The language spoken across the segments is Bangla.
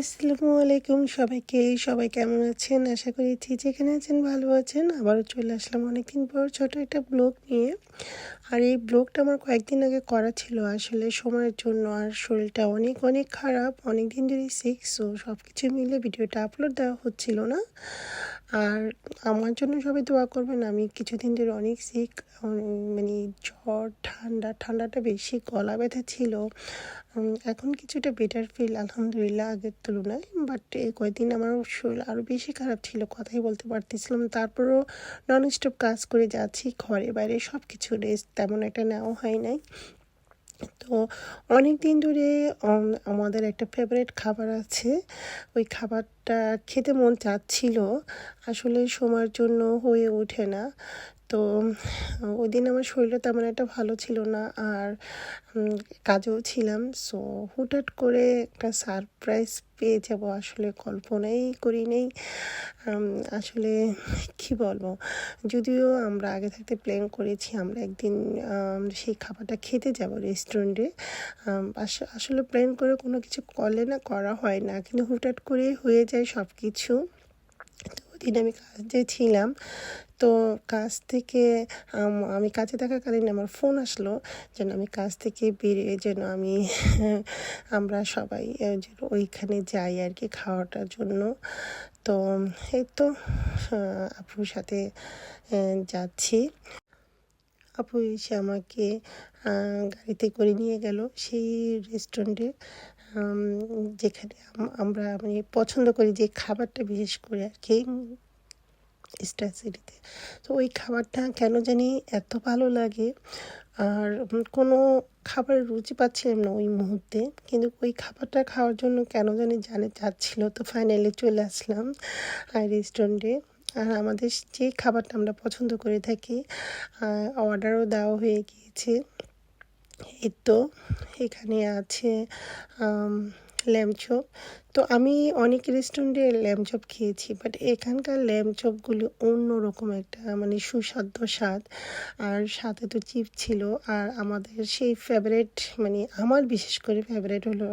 আসসালামু আলাইকুম সবাইকে। সবাই কেমন আছেন? আশা করি ঠিক, যেখানে আছেন ভালো আছেন। আবারও চলে আসলাম অনেকদিন পর ছোট একটা ব্লগ নিয়ে। আর এই ব্লগটা আমার কয়েকদিন আগে করা ছিল। আসলে সময়ের জন্য আর শরীরটা অনেক অনেক খারাপ। অনেক দিন ধরেই সিক সব কিছু মিলে ভিডিওটা আপলোড দেওয়া হচ্ছিল না। আর আমার জন্য সবাই দোয়া করবেন, আমি কিছুদিন ধরে অনেক সিক মানে জ্বর, ঠান্ডা, ঠান্ডাটা বেশি, গলা ব্যথা ছিল। এখন কিছুটা বেটার ফিল আলহামদুলিল্লাহ, আগের তুলনায় বাট এই কয়েকদিন আমার শরীর আরও বেশি খারাপ ছিল, কথাই বলতে পারতেছিলাম তারপরও নন স্টপ কাজ করে যাচ্ছি, ঘরে বাইরে সব কিছু রেস্ট তেমন একটা নেওয়া হয় নাই। তো অনেক দিন ধরে আমাদের একটা ফেভারেট খাবার আছে। ওই খাবারটা খেতে মন চাচ্ছিল। আসলে সময়ের জন্য হয়ে ওঠে না। তো ওই দিন আমার শরীরটা তেমন একটা ভালো ছিল না আর কাজেও ছিলাম। সো হুটহাট করে একটা সারপ্রাইজ পেয়ে যাব। আসলে কল্পনাই করি নেই আসলে কি বলব? যদিও আমরা আগে থাকতে প্ল্যান করেছি, আমরা একদিন সেই খাবারটা খেতে যাব রেস্টুরেন্টে আসলে প্ল্যান করে কোনো কিছু করলে না, করা হয় না। কিন্তু হুটহাট করে হয়ে যায় সব কিছু তো ওদিন আমি কাজে ছিলাম। তো কাজ থেকে, আমি কাজে থাকাকালীন আমার ফোন আসলো যেন আমি কাজ থেকে বেরিয়ে যেন আমি, আমরা সবাই যেন ওইখানে যাই আর কি খাওয়াটার জন্য। তো এই তো আপুর সাথে যাচ্ছি। আপু এসে আমাকে গাড়িতে করে নিয়ে গেল সেই রেস্টুরেন্টে যেখানে আমরা মানে পছন্দ করি যে খাবারটা বিশেষ করে আর কি স্টার সিটিতে তো। ওই খাবারটা কেন জানি এত ভালো লাগে আর কোনো খাবারের রুচি পাচ্ছিলাম না ওই মুহূর্তে। কিন্তু ওই খাবারটা খাওয়ার জন্য কেন জানি জানে, যাচ্ছিল। তো ফাইনালি চলে আসলাম আর রেস্টুরেন্টে আর আমাদের যে খাবারটা আমরা পছন্দ করে থাকি অর্ডারও দেওয়া হয়ে গিয়েছে। এই তো এখানে আছে ল্যাম্প চপ তো আমি অনেক রেস্টুরেন্টে ল্যাম্প চপ খেয়েছি বাট এখানকার ল্যাম্প চপগুলি অন্যরকম একটা মানে সুস্বাদ্য স্বাদ। আর সাথে তো চিপ ছিল, আর আমাদের সেই ফেভারেট মানে আমার বিশেষ করে ফেভারেট হলো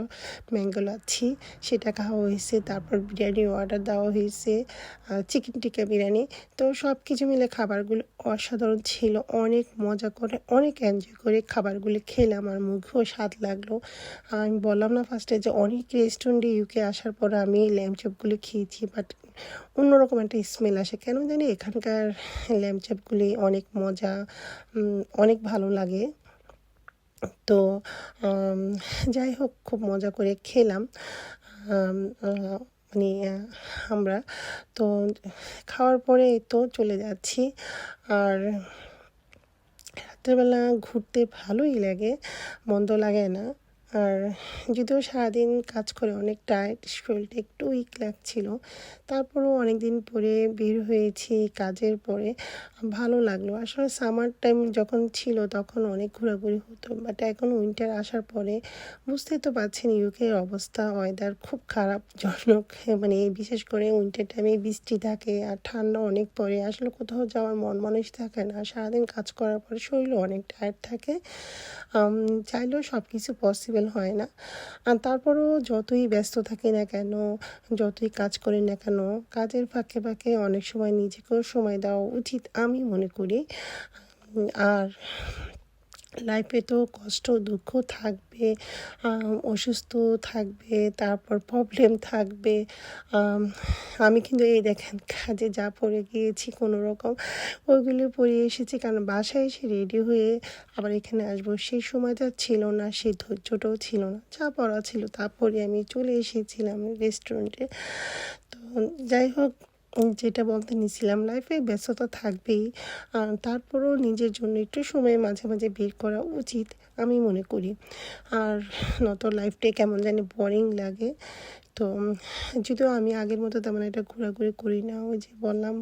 ম্যাঙ্গো লাচ্ছি। সেটা খাওয়া হয়েছে, তারপর বিরিয়ানি অর্ডার দেওয়া হয়েছে চিকেন টিকা বিরিয়ানি। তো সব কিছু মিলে খাবারগুলো অসাধারণ ছিল, অনেক মজা করে, অনেক এনজয় করে খাবারগুলি খেলাম, আর মুখেও স্বাদ লাগল। আমি বললাম না ফার্স্টে যে অনেক রেস্টুরেন্টে ইউকে আসার পর আমি ল্যাম্প চপগুলি খেয়েছি বাট অন্যরকম একটা স্মেল আসে। কেন জানি এখানকার ল্যাম্প চপগুলি অনেক মজা অনেক ভালো লাগে। তো যাই হোক, খুব মজা করে খেলাম। মানে আমরা। তো, খাওয়ার পরে তো চলে যাচ্ছি। আর রাত্রেবেলা ঘুরতে ভালোই লাগে, মন্দ লাগে না। আর যদিও সারাদিন কাজ করে অনেক টায়ার্ড শরীরটা একটু উইক লাগছিল। তারপরেও অনেক দিন পরে বের হয়েছি কাজের পরে। ভালো লাগল। আসলে সামার টাইম যখন ছিল তখন অনেক ঘোরাঘুরি হতো বাট এখন উইন্টার আসার পরে বুঝতেই তো পারছেন ইউকের অবস্থা ওয়েদার খুব খারাপ, জনক মানে বিশেষ করে উইন্টার টাইমে বৃষ্টি থাকে আর ঠান্ডা অনেক পরে আসলে কোথাও যাওয়ার মন মানুষ থাকে না। সারাদিন কাজ করার পরে শরীরও অনেক টায়ার্ড থাকে। চাইলেও সব কিছু পসিবল পসিবল হয় না। আর তারপরও যতই ব্যস্ত থাকি না কেন, যতই কাজ করি না কেন, কাজের ফাঁকে ফাঁকে অনেক সময় নিজেকেও সময় দেওয়া উচিত আমি মনে করি। আর লাইফে তো কষ্ট, দুঃখ থাকবে অসুস্থ থাকবে, তারপর প্রবলেম থাকবে। আমি কিন্তু এই দেখেন কাজে যা পরে গিয়েছি কোনো রকম, ওইগুলো পরে এসেছি। কারণ বাসায় এসে রেডি হয়ে আবার এখানে আসব। সেই সময়টা ছিল না সেই ধৈর্যটাও ছিল না। যা পড়া ছিল তারপরে আমি চলে এসেছিলাম রেস্টুরেন্টে তো যাই হোক যেটা বলতে নিছিলাম লাইফে ব্যস্ততা থাকবেই। তারপরেও নিজের জন্য একটু সময় মাঝে মাঝে বের করা উচিত, আমি মনে করি। আর নত লাইফটাই কেমন জানি বোরিং লাগে। তো, যদিও আমি আগের মতো তেমন একটা ঘোরাঘুরি করি না, ওই যে বললাম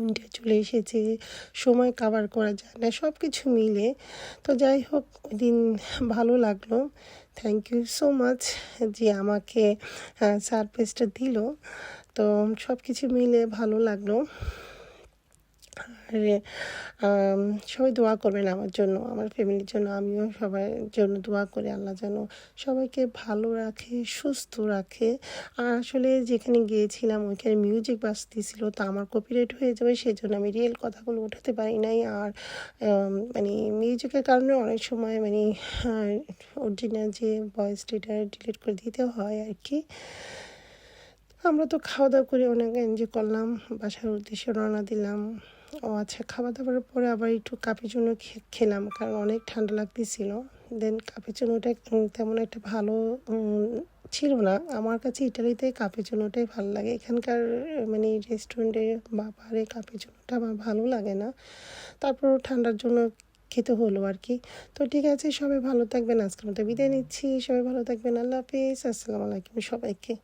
উইন্টার চলে এসেছে, সময় কাভার করা যায় না সব কিছু মিলে। তো যাই হোক দিন ভালো লাগল। থ্যাংক ইউ সো মাচ যে আমাকে সারপ্রাইজটা দিল। তো সব কিছু মিলে ভালো লাগল। আর সবাই দোয়া করবেন আমার জন্য, আমার ফ্যামিলির জন্য, আমিও সবার জন্য দোয়া করি, আল্লাহ যেন সবাইকে ভালো রাখে, সুস্থ রাখে। আর আসলে যেখানে গিয়েছিলাম, ওইখানে মিউজিক বাজতেছিল, তো আমার কপিরাইট হয়ে যাবে সেই জন্য আমি রিয়েল কথাগুলো উঠাতে পারি নাই। আর মানে মিউজিকের কারণে অনেক সময় মানে অরিজিনাল যে ভয়েস ডেটা ডিলিট করে দিতে হয় আর কি। আমরা তো খাওয়া দাওয়া করে অনেক এনজয় করলাম, বাসার উদ্দেশ্যে রওনা দিলাম। ও আচ্ছা খাওয়া দাওয়ার পরে আবার একটু কাপের জন্য খেলাম, কারণ অনেক ঠান্ডা লাগতেছিল। দেন কাপের জন্যটা তেমন একটা ভালো ছিল না। আমার কাছে ইটালিতে কাপের জন্যটাই ভালো লাগে। এখানকার মানে রেস্টুরেন্টে বা বারে কাপের জন্যটা আমার ভালো লাগে না। তারপর ঠান্ডার জন্য খেতে হলো আর কি তো ঠিক আছে, সবাই ভালো থাকবেন। আজকের মতো বিদায় নিচ্ছি। সবাই ভালো থাকবেন। আল্লাহ হাফিজ। আসসালামু আলাইকুম সবাইকে।